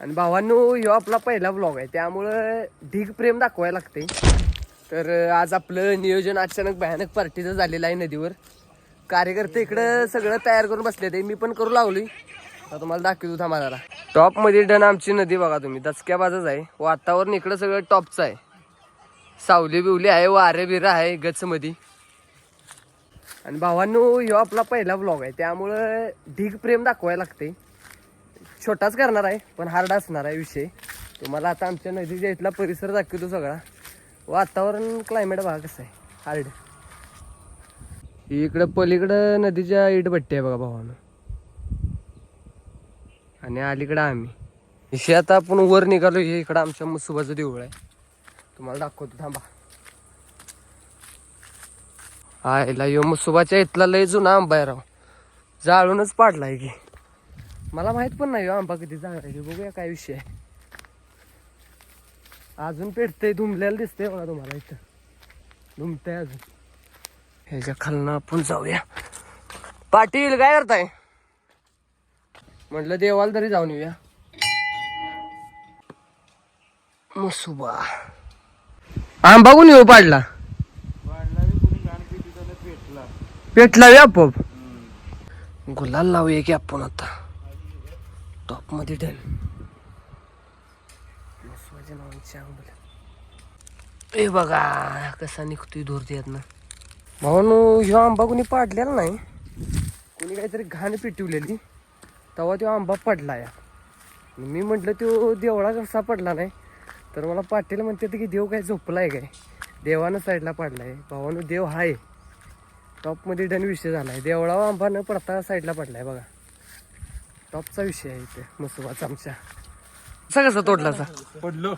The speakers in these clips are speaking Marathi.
आणि भावांनो ह्यो आपला पहिला ब्लॉग आहे. त्यामुळं ढीग प्रेम दाखवायला लागते तर आज आपलं नियोजन अचानक भयानक पार्टीचं झालेलं आहे नदीवर. कार्यकर्ते इकडं सगळं तयार करून बसले ते मी पण करू लागलोय. आता तुम्हाला दाखवतो थांबा जरा. टॉपमध्ये डन आमची नदी बघा तुम्ही. दचक्या बाजूच आहे. वातावरण इकडं सगळं टॉपचं आहे. सावली बिवली आहे वारे बिरं आहे गच मध्ये आणि भावांनो ह्यो आपला पहिला ब्लॉग आहे. त्यामुळं ढीग प्रेम दाखवायला लागते छोटाच करणार आहे पण हार्ड असणार आहे विषय. तुम्हाला आता आमच्या नदीच्या इथला परिसर दाखवतो सगळा. वातावरण क्लायमेट बघा कसं आहे. हार्ड इकडं पलीकडं नदीच्या इट भट्टी आहे बघा भावानं. आणि अलीकडं आम्ही. इशे आता आपण वर निघालो हे इकडं आमच्या मुसुबाचं देऊळ आहे. तुम्हाला दाखवतो थांबा. आयला यो मुसुबाच्या इथला लय जुना आंबा आहे राव जाळूनच पाडलाय की. मला माहीत पण नाही हो, आंबा किती चांगला आहे. बघूया काय विषय आहे. अजून पेटतंय धुमल्याला दिसतंय मला तुम्हाला इथं. धुंबतंय अजून. ह्याच्या खालनं आपण जाऊया. पाटील काय करताय? म्हटलं देवाला तरी जाऊन येऊया. मसुबा. आंबा कोणी येऊ पाडला? पेटला पेटला आपोआप गुलाल लावूया की आपण आता? टॉपमध्ये डन. मसुबाच्या नावाची आंबल ए बघा कसा निघतोय धूर त्यातनं भावानो ह्यो आंबा कोणी पाडलेला नाही. कोणी काहीतरी घाण पिटवलेली. तेव्हा तो आंबा पडला या. मी म्हटलं तो देवळा कसा पडला नाही. तर मला पाटील म्हणते की देव काय झोपलाय काय? देवानं साईडला पडलाय. भावानं देव हाय. टॉपमध्ये डन विषय झालाय. देवळा आंबा न पडता साईडला पडलाय बघा. टॉपचा विषय आहे इथे मुसुबाचा आमच्या. कसा कसा तोडलाचा पडलो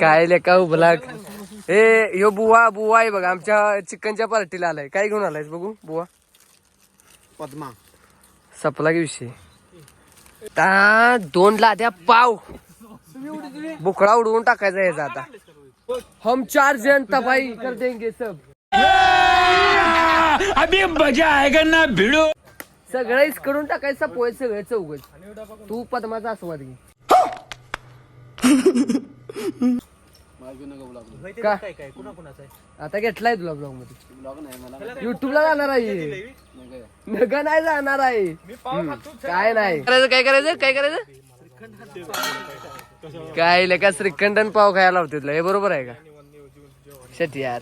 काय लेका उभला ए ह्यो बुवा बुवा आहे बघा आमच्या चिकनच्या पार्टीला आलाय. काय घेऊन आलायस बघू बुवा? पद्मा. सपला की विषय. ता दोन लाद्या पाव. बुकळा उडवून टाकायचा याचा आता. हम चार जन तबाई कर देंगे सब. अभी मजा आएगा ना भिड़ो. सगळं इसकडून टाकायचं पोहे सगळे चौघच. तू पद्माचा आस्वाद घे. का? आता घेतलाय तुला ब्लॉगमध्ये. युट्यूबला जाणार आहे. नग नाही जाणार आहे. हम्म. काय नाही. करायचं काय करायचं काय करायचं काय लेका श्रीखंडन पाव खायला लावते तुला हे बरोबर आहे का? शट यार.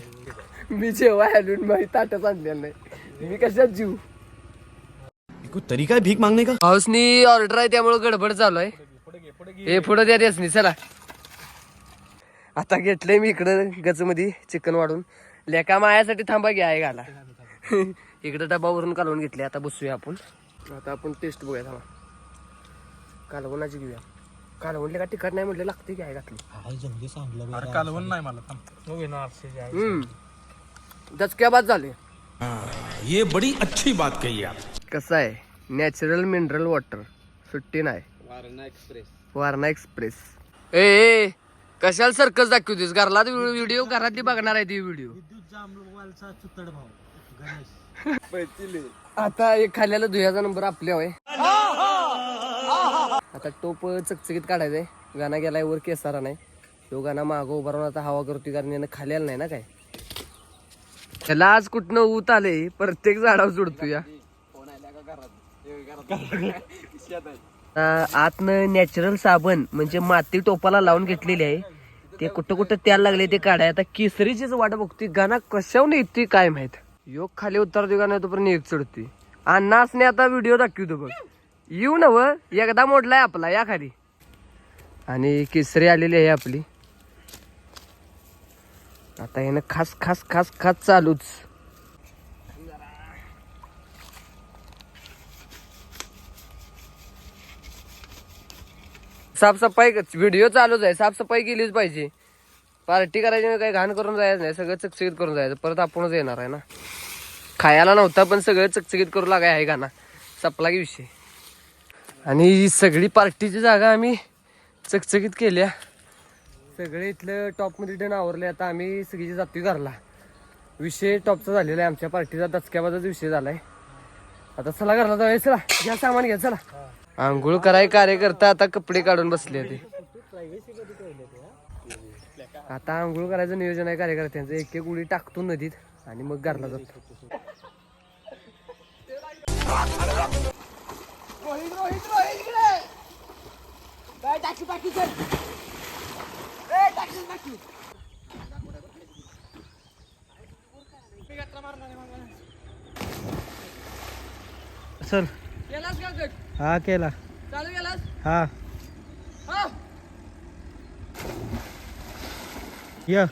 मी जेव्हा हॅलून माहिती ताटच आणलेलं नाही. मी कशात जीव? कुछ तरीका है भीख मांगने का? पाऊसनी ऑर्डर आहे त्यामुळे गडबड चालू आहे हे पुढे द्या त्यासनी चला. आता घेतलंय मी इकडं गचमध्ये चिकन वाढून. लेका मायासाठी थांबा घ्या आहे घाला. इकडं डबावरून कालवून घेतले आता बसूया आपण. आता आपण टेस्ट बघूया थांबा. कालवणाची घेऊया. कालवण लेका तिखट नाही म्हटलं लागते की आहे घातली? कालवण नाही मला हम्म. दचक्या बाद झाले ये बड़ी अच्छी बात कही आप. कसं आहे? नॅचरल मिनरल वॉटर सुट्टी नाही. वारणा एक्सप्रेस ए ए कशाला सर्कस दाखवतेस घरला व्हिडिओ घरातली बघणार आहे ती व्हिडिओ. आता एक खाल्ल्याला दुह्याचा नंबर आपल्या होय. आता टोप चकचकीत काढायचंय. गाणा गेलाय वर केसारा नाही. तो गाणा मागं उभा राहून आता हवा करतोय कारण यानं खाल्याला नाही ना काय. त्याला आज कुठनं ऊत आले प्रत्येक झाडावर जोडतो या आतनं नॅचरल साबण म्हणजे माती टोपाला लावून घेतलेली आहे. ते कुठं कुठं त्याला लागले ते काढाय. आता केसरीचीच वाट बघतोय. गाणं कशावर येते काय माहीत? योग खाली उतरतोय का नाही तोपर्यंत एक चढते अन्नासने आता व्हिडिओ दाखवतो बघ. येऊ नव एकदा मोडलाय आपला या खाली. आणि केसरी आलेली आहे आपली. आता यानं खास खास खास खास चालूच. साफसफाई व्हिडिओ चालूच आहे. साफसफाई केलीच पाहिजे. पार्टी करायची नाही, काही घाण करून जायचं नाही. सगळं चकचकीत करून जायचं. परत आपणच येणार आहे ना. खायला नव्हता पण सगळं चकचकीत करू लागाय आहे गाणं सपला की विषय. आणि ही सगळी पार्टीची जागा आम्ही चकचकीत केल्या. सगळे इथलं टॉपमध्ये डन आवरले आता आम्ही सगळीची जाती घरला. विषय टॉपचा झालेला आहे. आमच्या पार्टीचा दचक्याबाजाचा विषय झाला आहे आता चला घरला जाऊया. चला. घ्या सामान घ्या. चला. आंघोळ कराय कार्यकर्ता आता कपडे काढून बसले ते आता आंघोळ करायचं नियोजन आहे कार्यकर्त्यांचं. एक एक उडी टाकतो नदीत आणि मग घरला जातो. चल. हा केला. चालू गेलास हा. हा. ये.